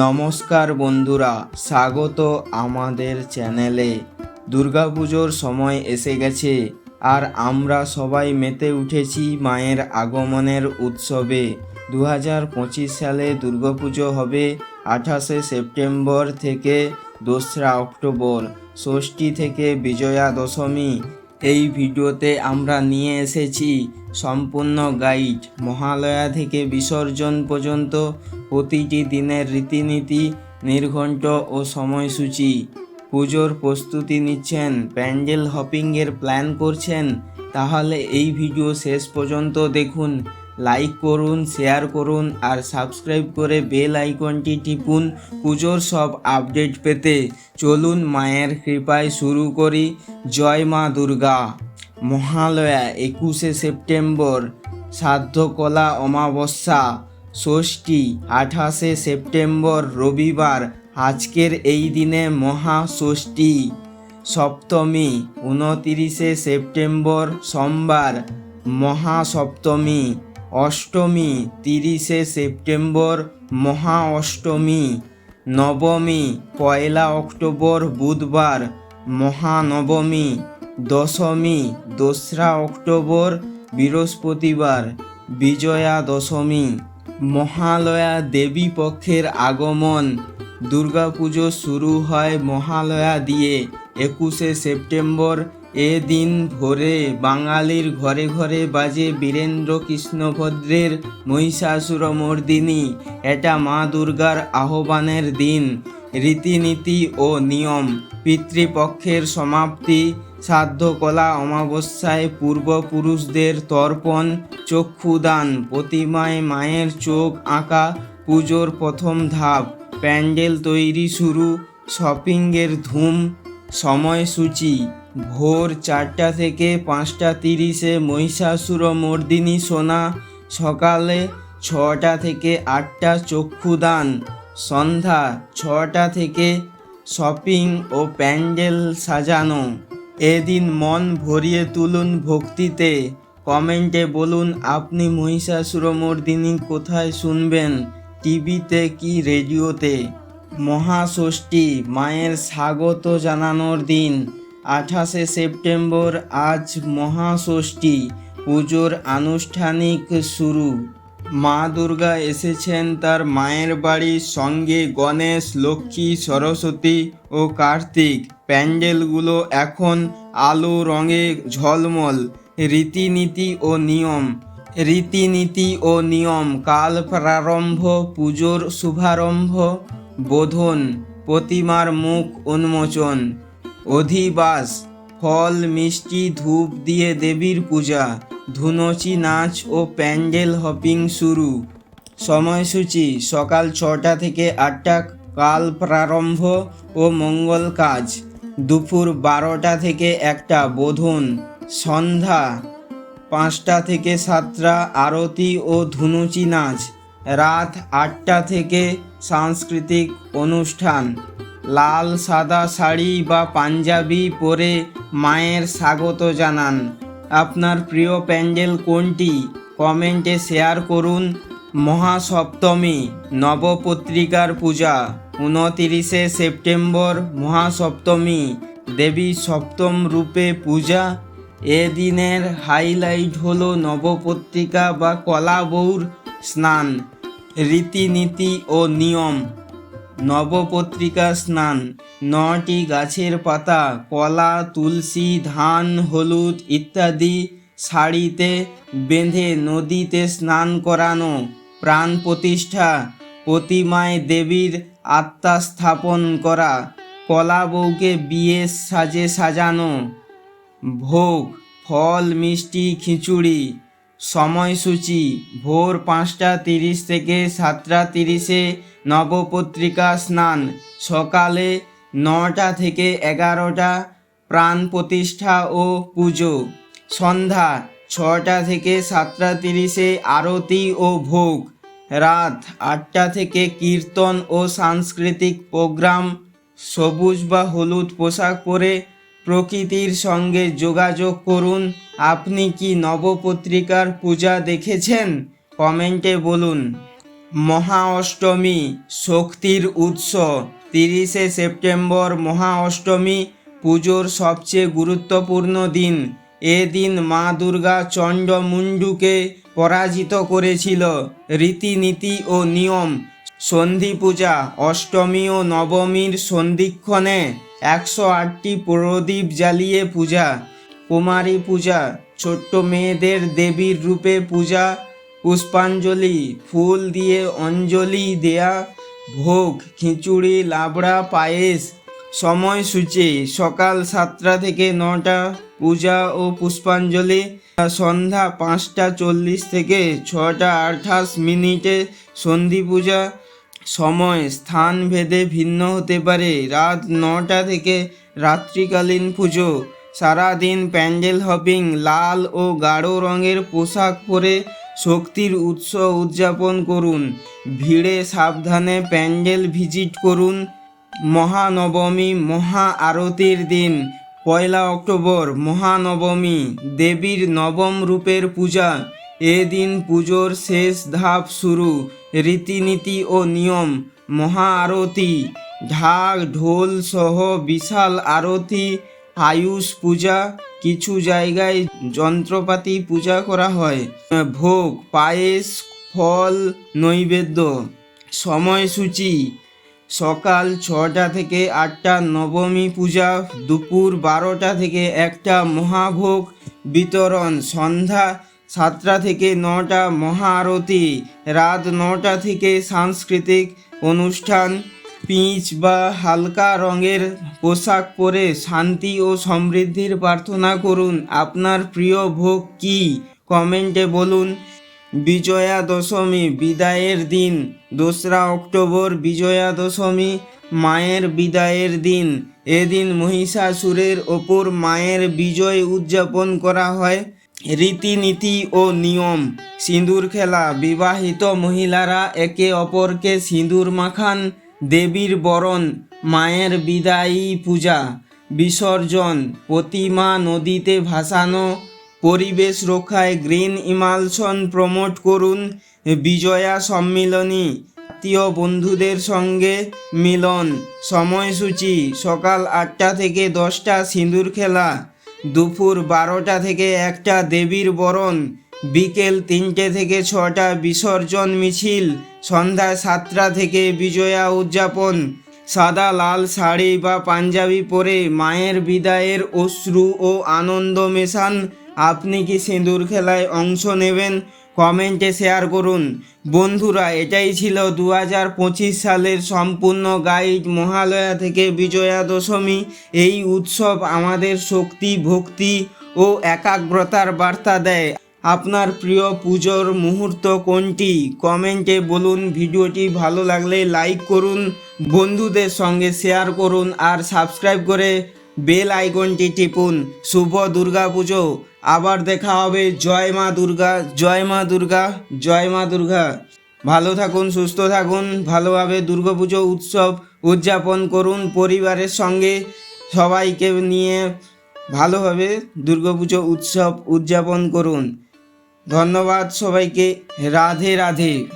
নমস্কার বন্ধুরা, স্বাগত আমাদের চ্যানেলে। দুর্গাপুজোর সময় এসে গেছে, আর আমরা সবাই মেতে উঠেছি মায়ের আগমনের উৎসবে। দু হাজার পঁচিশ সালে দুর্গাপুজো হবে আঠাশে সেপ্টেম্বর থেকে দোসরা অক্টোবর, ষষ্ঠী থেকে বিজয়া দশমী এই ভিডিওতে আমরা নিয়ে এসেছি সম্পূর্ণ গাইড মহালয়া থেকে বিসর্জন পর্যন্ত প্রতিটি দিনের রীতিনীতি, নির্ঘণ্ট ও সময়সূচি। পুজোর প্রস্তুতি নিচ্ছেন, প্যান্ডেল হপিংয়ের প্ল্যান করছেন। তাহলে এই ভিডিও শেষ পর্যন্ত দেখুন। লাইক করুন শেয়ার করুন আর সাবস্ক্রাইব করে বেল আইকনটি টিপুন পুজোর সব আপডেট পেতে। চলুন মায়ের কৃপায় শুরু করি। জয় মা দুর্গা। মহালয়া একুশে সেপ্টেম্বর। সাধ্যকলা অমাবস্যা। ষষ্ঠী আঠাশে সেপ্টেম্বর রবিবার। আজকের এই দিনে মহাষষ্ঠী সপ্তমী উনতিরিশে সেপ্টেম্বর সোমবার। মহাসপ্তমী অষ্টমী, তিরিশে সেপ্টেম্বর, মহা অষ্টমী, নবমী, পয়লা অক্টোবর, বুধবার মহানবমী দশমী, দোসরা অক্টোবর, বৃহস্পতিবার, বিজয়া দশমী, মহালয়া দেবী পক্ষের আগমন, দুর্গাপুজো শুরু হয় মহালয়া দিয়ে, একুশে সেপ্টেম্বর এ দিন ভোরে বাঙালির ঘরে ঘরে বাজে বীরেন্দ্র কৃষ্ণ ভদ্রের মহিষাসুরমর্দিনী। এটা মা দুর্গার আহ্বানের দিন। রীতিনীতি ও নিয়ম। পিতৃপক্ষের সমাপ্তি। শ্রাদ্ধকলা অমাবস্যায় পূর্বপুরুষদের তর্পণ, চক্ষুদান, প্রতিমায় মায়ের চোখ আঁকা, পুজোর প্রথম ধাপ, প্যান্ডেল তৈরি শুরু, শপিংয়ের ধুম, সময়সূচি। ভোর চারটা থেকে পাঁচটা তিরিশে মর্দিনী সোনা, সকালে ছটা থেকে আটটা চক্ষুদান, সন্ধ্যা ছটা থেকে শপিং ও প্যান্ডেল সাজানো। এদিন মন ভরিয়ে তুলুন ভক্তিতে, কমেন্টে বলুন আপনি মহিষাসুরমর্দিনী কোথায় শুনবেন, টিভিতে কি রেডিওতে? মহাষষ্ঠী, মায়ের স্বাগত জানানোর দিন। আঠাশে সেপ্টেম্বর আজ মহাষষ্ঠী, পুজোর আনুষ্ঠানিক শুরু। মা দুর্গা এসেছেন তার মায়ের বাড়ির সঙ্গে গণেশ, লক্ষ্মী, সরস্বতী ও কার্তিক। প্যান্ডেলগুলো এখন আলো রঙে ঝলমল, রীতিনীতি ও নিয়ম। রীতিনীতি ও নিয়ম, কাল প্রারম্ভ, পুজোর শুভারম্ভ, বোধন, প্রতিমার মুখ উন্মোচন। অধিবাস, ফল, মিষ্টি, ধূপ দিয়ে দেবীর পূজা, ধুনচি, নাচ ও প্যান্ডেল হপিং শুরু। সময়সূচি, সকাল ছটা থেকে আটটা, কাল প্রারম্ভ ও মঙ্গল কাজ। দুপুর বারোটা থেকে একটা, বোধন। সন্ধ্যা পাঁচটা থেকে সাতটা, আরতি ও ধুনুচি নাচ। রাত আটটা থেকে সাংস্কৃতিক অনুষ্ঠান। লাল, সাদা শাড়ি বা পাঞ্জাবি পরে মায়ের স্বাগত জানান। আপনার প্রিয় প্যান্ডেল কোনটি? কমেন্টে শেয়ার করুন। মহাসপ্তমী, নবপত্রিকার পূজা, উনতিরিশে সেপ্টেম্বর, মহাসপ্তমী, দেবী সপ্তম রূপে পূজা। এ দিনের হাইলাইট হলো নবপত্রিকা বা কলাবৌর স্নান, রীতিনীতি ও নিয়ম। নবপত্রিকা স্নান, নটি গাছের পাতা, কলা, তুলসী, ধান, হলুদ ইত্যাদি শাড়িতে বেঁধে নদীতে স্নান করানো প্রাণ প্রতিষ্ঠা, প্রতিমায় দেবীর আত্মা স্থাপন করা, কলা বউকে বিয়ে সাজে সাজানো, ভোগ, ফল, মিষ্টি, খিচুড়ি সময়সূচি, ভোর পাঁচটা তিরিশ থেকে সাতটা তিরিশে নবপত্রিকা স্নান, সকালে নটা থেকে এগারোটা প্রাণ প্রতিষ্ঠা ও পুজো, সন্ধ্যা ছটা থেকে সাতটা তিরিশে আরতি ও ভোগ, রাত আটটা থেকে কীর্তন ও সাংস্কৃতিক প্রোগ্রাম, সবুজ বা হলুদ পোশাক পরে প্রকৃতির সঙ্গে যোগাযোগ করুন। আপনি কি নবপত্রিকার পূজা দেখেছেন? কমেন্টে বলুন। মহা অষ্টমী শক্তির উৎস। তিরিশে সেপ্টেম্বর মহা অষ্টমী পুজোর সবচেয়ে গুরুত্বপূর্ণ দিন। এ দিন মা দুর্গা চণ্ডমুণ্ডুকে পরাজিত করেছিল। রীতিনীতি ও নিয়ম। সন্ধি পূজা, অষ্টমী ও নবমীর সন্ধিক্ষণে একশো আটটি প্রদীপ জ্বালিয়ে পূজা, কুমারী পূজা, ছোট্ট মেয়েদের দেবীর রূপে পূজা, পুষ্পাঞ্জলি, ফুল দিয়ে অঞ্জলি দেয়া, ভোগ, খিচুড়ি, লাবড়া, পায়েস, সময়সূচি, সকাল সাতটা থেকে নটা, পূজা ও পুষ্পাঞ্জলি, সন্ধ্যা পাঁচটা চল্লিশ থেকে ছটা আঠাশ মিনিটে সন্ধি পূজা সময় স্থান ভেদে ভিন্ন হতে পারে। রাত নটা থেকে রাত্রিকালীন পুজো। সারাদিন প্যান্ডেল হপিং, লাল ও গাঢ় রঙের পোশাক পরে শক্তির উৎস উদযাপন করুন। ভিড়ে সাবধানে প্যান্ডেল ভিজিট করুন। মহানবমী, মহা আরতির দিন। পয়লা অক্টোবর, মহানবমী, দেবীর নবম রূপের পূজা। এদিন পুজোর শেষ ধাপ শুরু। রীতিনীতি ও নিয়ম মহা আরতি ঢাক, ঢোল সহ বিশাল আরতি, আয়ুষ পূজা, কিছু জায়গায় যন্ত্রপাতি পূজা করা হয়। ভোগ, পায়েস, ফল, নৈবেদ্য, সময়সূচি, সকাল ছটা থেকে আটটা, নবমী পূজা, দুপুর বারোটা থেকে একটা মহাভোগ বিতরণ, সন্ধ্যা সাতটা থেকে নটা মহা আরতি রাত নটা থেকে সাংস্কৃতিক অনুষ্ঠান, পিচ বা হালকা রঙের পোশাক পরে শান্তি ও সমৃদ্ধির প্রার্থনা করুন। আপনার প্রিয় ভোগ কী? কমেন্টে বলুন। বিজয়া দশমী, বিদায়ের দিন। দোসরা অক্টোবর, বিজয়া দশমী, মায়ের বিদায়ের দিন। এদিন মহিষাসুরের ওপর মায়ের বিজয় উদযাপন করা হয়। রীতিনীতি ও নিয়ম। সিঁদুর খেলা। বিবাহিত মহিলারা একে অপরকে সিঁদুর মাখান, দেবীর বরণ, মায়ের বিদায়ী পূজা, বিসর্জন, প্রতিমা নদীতে ভাসানো, পরিবেশ রক্ষায় গ্রিন ইমালশন প্রমোট করুন, বিজয়া সম্মিলনী, আত্মীয় বন্ধুদের সঙ্গে মিলন, সময়সূচি, সকাল আটটা থেকে দশটা সিঁদুর খেলা। দুপুর বারোটা থেকে একটা দেবীর বরণ, বিকেল তিনটে থেকে ছটা বিসর্জন মিছিল, সন্ধ্যা সাতটা থেকে বিজয়া উদযাপন। সাদা লাল শাড়ি বা পাঞ্জাবি পরে মায়ের বিদায়ের অশ্রু ও আনন্দ মেশান। আপনি কি সিঁদুর খেলায় অংশ নেবেন? কমেন্টে শেয়ার করুন। বন্ধুরা, এটাই ছিল দু পঁচিশ সালের সম্পূর্ণ গাইড মহালয়া থেকে বিজয়া দশমী। এই উৎসব আমাদের শক্তি, ভক্তি ও একাগ্রতার বার্তা দেয়। আপনার প্রিয় পুজোর মুহূর্ত কোনটি? কমেন্টে বলুন। ভিডিওটি ভালো লাগলে লাইক করুন, বন্ধুদের সঙ্গে শেয়ার করুন আর সাবস্ক্রাইব করে বেল আইকনটি টিপুন। শুভ দুর্গা পুজো আবার দেখা হবে। জয় মা দুর্গা, জয় মা দুর্গা, জয় মা দুর্গা। ভালো থাকুন, সুস্থ থাকুন, ভালোভাবে দুর্গাপুজো উৎসব উদযাপন করুন পরিবারের সঙ্গে। সবাইকে নিয়ে ভালোভাবে দুর্গাপুজো উৎসব উদযাপন করুন। ধন্যবাদ সবাইকে। রাধে রাধে।